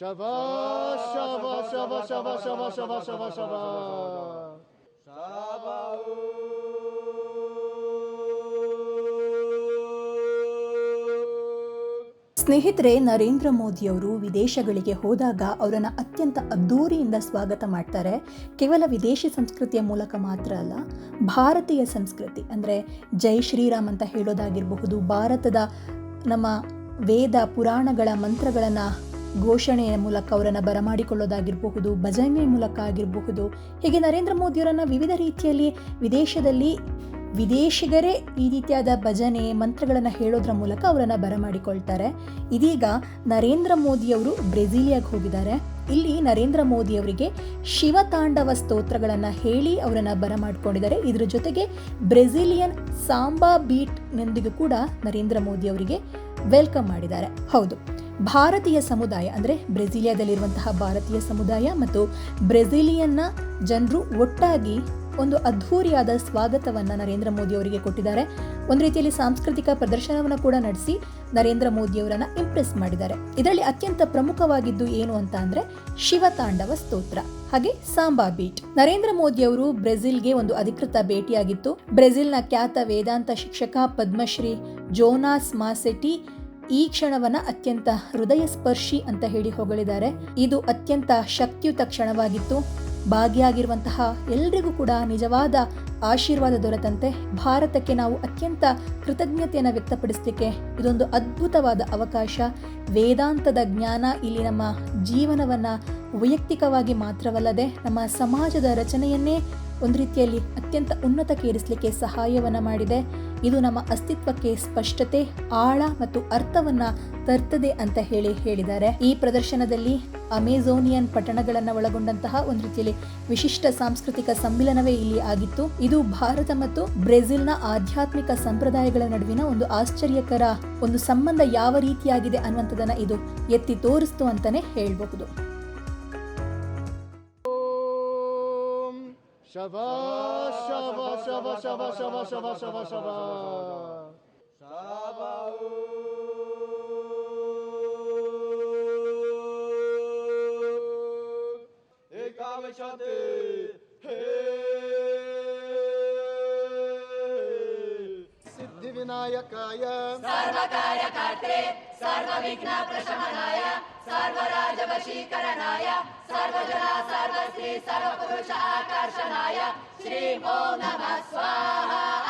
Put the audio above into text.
Shabbat, Shabbat, Shabbat, Shabbat, Shabbat, Shabbat, Shabbat, Shabbat. ಸ್ನೇಹಿತರೆ ನರೇಂದ್ರ ಮೋದಿಯವರು ವಿದೇಶಗಳಿಗೆ ಹೋದಾಗ ಅವರನ್ನು ಅತ್ಯಂತ ಅದ್ದೂರಿಯಿಂದ ಸ್ವಾಗತ ಮಾಡ್ತಾರೆ ಕೇವಲ ವಿದೇಶಿ ಸಂಸ್ಕೃತಿಯ ಮೂಲಕ ಮಾತ್ರ ಅಲ್ಲ ಭಾರತೀಯ ಸಂಸ್ಕೃತಿ ಅಂದರೆ ಜೈ ಶ್ರೀರಾಮ್ ಅಂತ ಹೇಳೋದಾಗಿರಬಹುದು ಭಾರತದ ನಮ್ಮ ವೇದ ಪುರಾಣಗಳ ಮಂತ್ರಗಳನ್ನು ಘೋಷಣೆಯ ಮೂಲಕ ಅವರನ್ನು ಬರಮಾಡಿಕೊಳ್ಳೋದಾಗಿರಬಹುದು ಭಜನೆ ಮೂಲಕ ಆಗಿರಬಹುದು. ಹೀಗೆ ನರೇಂದ್ರ ಮೋದಿಯವರನ್ನು ವಿವಿಧ ರೀತಿಯಲ್ಲಿ ವಿದೇಶದಲ್ಲಿ ವಿದೇಶಿಗರೇ ಈ ರೀತಿಯಾದ ಭಜನೆ, ಮಂತ್ರಗಳನ್ನು ಹೇಳೋದ್ರ ಮೂಲಕ ಅವರನ್ನು ಬರಮಾಡಿಕೊಳ್ತಾರೆ. ಇದೀಗ ನರೇಂದ್ರ ಮೋದಿಯವರು ಬ್ರೆಜಿಲಿಯಾಗೆ ಹೋಗಿದ್ದಾರೆ. ಇಲ್ಲಿ ನರೇಂದ್ರ ಮೋದಿಯವರಿಗೆ ಶಿವತಾಂಡವ ಸ್ತೋತ್ರಗಳನ್ನು ಹೇಳಿ ಅವರನ್ನು ಬರಮಾಡಿಕೊಂಡಿದ್ದಾರೆ. ಇದರ ಜೊತೆಗೆ ಬ್ರೆಜಿಲಿಯನ್ ಸಾಂಬಾ ಬೀಟ್ನೊಂದಿಗೂ ಕೂಡ ನರೇಂದ್ರ ಮೋದಿ ಅವರಿಗೆ ವೆಲ್ಕಮ್ ಮಾಡಿದ್ದಾರೆ. ಹೌದು. ಭಾರತೀಯ ಸಮುದಾಯ, ಅಂದರೆ ಬ್ರೆಜಿಲಿಯಾದಲ್ಲಿರುವಂತಹ ಭಾರತೀಯ ಸಮುದಾಯ ಮತ್ತು ಬ್ರೆಜಿಲಿಯನ್ನ ಜನರು ಒಟ್ಟಾಗಿ ಒಂದು ಅದ್ಧೂರಿಯಾದ ಸ್ವಾಗತವನ್ನು ನರೇಂದ್ರ ಮೋದಿ ಅವರಿಗೆ ಕೊಟ್ಟಿದ್ದಾರೆ. ಒಂದು ರೀತಿಯಲ್ಲಿ ಸಾಂಸ್ಕೃತಿಕ ಪ್ರದರ್ಶನವನ್ನು ಕೂಡ ನಡೆಸಿ ನರೇಂದ್ರ ಮೋದಿ ಅವರನ್ನ ಇಂಪ್ರೆಸ್ ಮಾಡಿದ್ದಾರೆ. ಇದರಲ್ಲಿ ಅತ್ಯಂತ ಪ್ರಮುಖವಾಗಿದ್ದು ಏನು ಅಂತ ಅಂದರೆ ಶಿವತಾಂಡವ ಸ್ತೋತ್ರ, ಹಾಗೆ ಸಾಂಬಾ ಬೀಟ್. ನರೇಂದ್ರ ಮೋದಿ ಅವರು ಬ್ರೆಜಿಲ್ಗೆ ಒಂದು ಅಧಿಕೃತ ಭೇಟಿಯಾಗಿತ್ತು. ಬ್ರೆಜಿಲ್ನ ಖ್ಯಾತ ವೇದಾಂತ ಶಿಕ್ಷಕ ಪದ್ಮಶ್ರೀ ಜೋನಾಸ್ ಮಾಸೆಟಿ ಈ ಕ್ಷಣವನ್ನ ಅತ್ಯಂತ ಹೃದಯ ಸ್ಪರ್ಶಿ ಅಂತ ಹೇಳಿ ಹೊಗಳಿದ್ದಾರೆ. ಇದು ಅತ್ಯಂತ ಶಕ್ತಿಯುತ ಕ್ಷಣವಾಗಿತ್ತು. ಭಾಗಿಯಾಗಿರುವಂತಹ ಎಲ್ರಿಗೂ ಕೂಡ ನಿಜವಾದ ಆಶೀರ್ವಾದ ದೊರೆತಂತೆ ಭಾರತಕ್ಕೆ ನಾವು ಅತ್ಯಂತ ಕೃತಜ್ಞತೆಯನ್ನು ವ್ಯಕ್ತಪಡಿಸಲಿಕ್ಕೆ ಇದೊಂದು ಅದ್ಭುತವಾದ ಅವಕಾಶ. ವೇದಾಂತದ ಜ್ಞಾನ ಇಲ್ಲಿ ನಮ್ಮ ಜೀವನವನ್ನು ವೈಯಕ್ತಿಕವಾಗಿ ಮಾತ್ರವಲ್ಲದೆ ನಮ್ಮ ಸಮಾಜದ ರಚನೆಯನ್ನೇ ಒಂದು ರೀತಿಯಲ್ಲಿ ಅತ್ಯಂತ ಉನ್ನತಕ್ಕೇರಿಸಲಿಕ್ಕೆ ಸಹಾಯವನ್ನು ಮಾಡಿದೆ. ಇದು ನಮ್ಮ ಅಸ್ತಿತ್ವಕ್ಕೆ ಸ್ಪಷ್ಟತೆ, ಆಳ ಮತ್ತು ಅರ್ಥವನ್ನ ತರ್ತದೆ ಅಂತ ಹೇಳಿ ಹೇಳಿದ್ದಾರೆ. ಈ ಪ್ರದರ್ಶನದಲ್ಲಿ ಅಮೆಜೋನಿಯನ್ ಪಟ್ಟಣಗಳನ್ನು ಒಳಗೊಂಡಂತಹ ಒಂದು ರೀತಿಯಲ್ಲಿ ವಿಶಿಷ್ಟ ಸಾಂಸ್ಕೃತಿಕ ಸಮ್ಮಿಲನವೇ ಇಲ್ಲಿ ಆಗಿತ್ತು. ಇದು ಭಾರತ ಮತ್ತು ಬ್ರೆಜಿಲ್ನ ಆಧ್ಯಾತ್ಮಿಕ ಸಂಪ್ರದಾಯಗಳ ನಡುವಿನ ಒಂದು ಆಶ್ಚರ್ಯಕರ ಒಂದು ಸಂಬಂಧ ಯಾವ ರೀತಿಯಾಗಿದೆ ಅನ್ನುವಂಥದ್ದನ್ನು ಇದು ಎತ್ತಿ ತೋರಿಸ್ತು ಅಂತಾನೆ ಹೇಳ್ಬಹುದು. Shava, Shava, Shava, Shava, Shava, Shava, Shava, Shava. Shava. Ekavishate. यकाय सर्वकार्यकर्त्रे सर्वविघ्नप्रशमनाय सर्वराजवशीकरणाय सर्वजना सर्वस्वी सर्वपुरुष आकर्षणाय श्री ॐ नमः स्वाहा।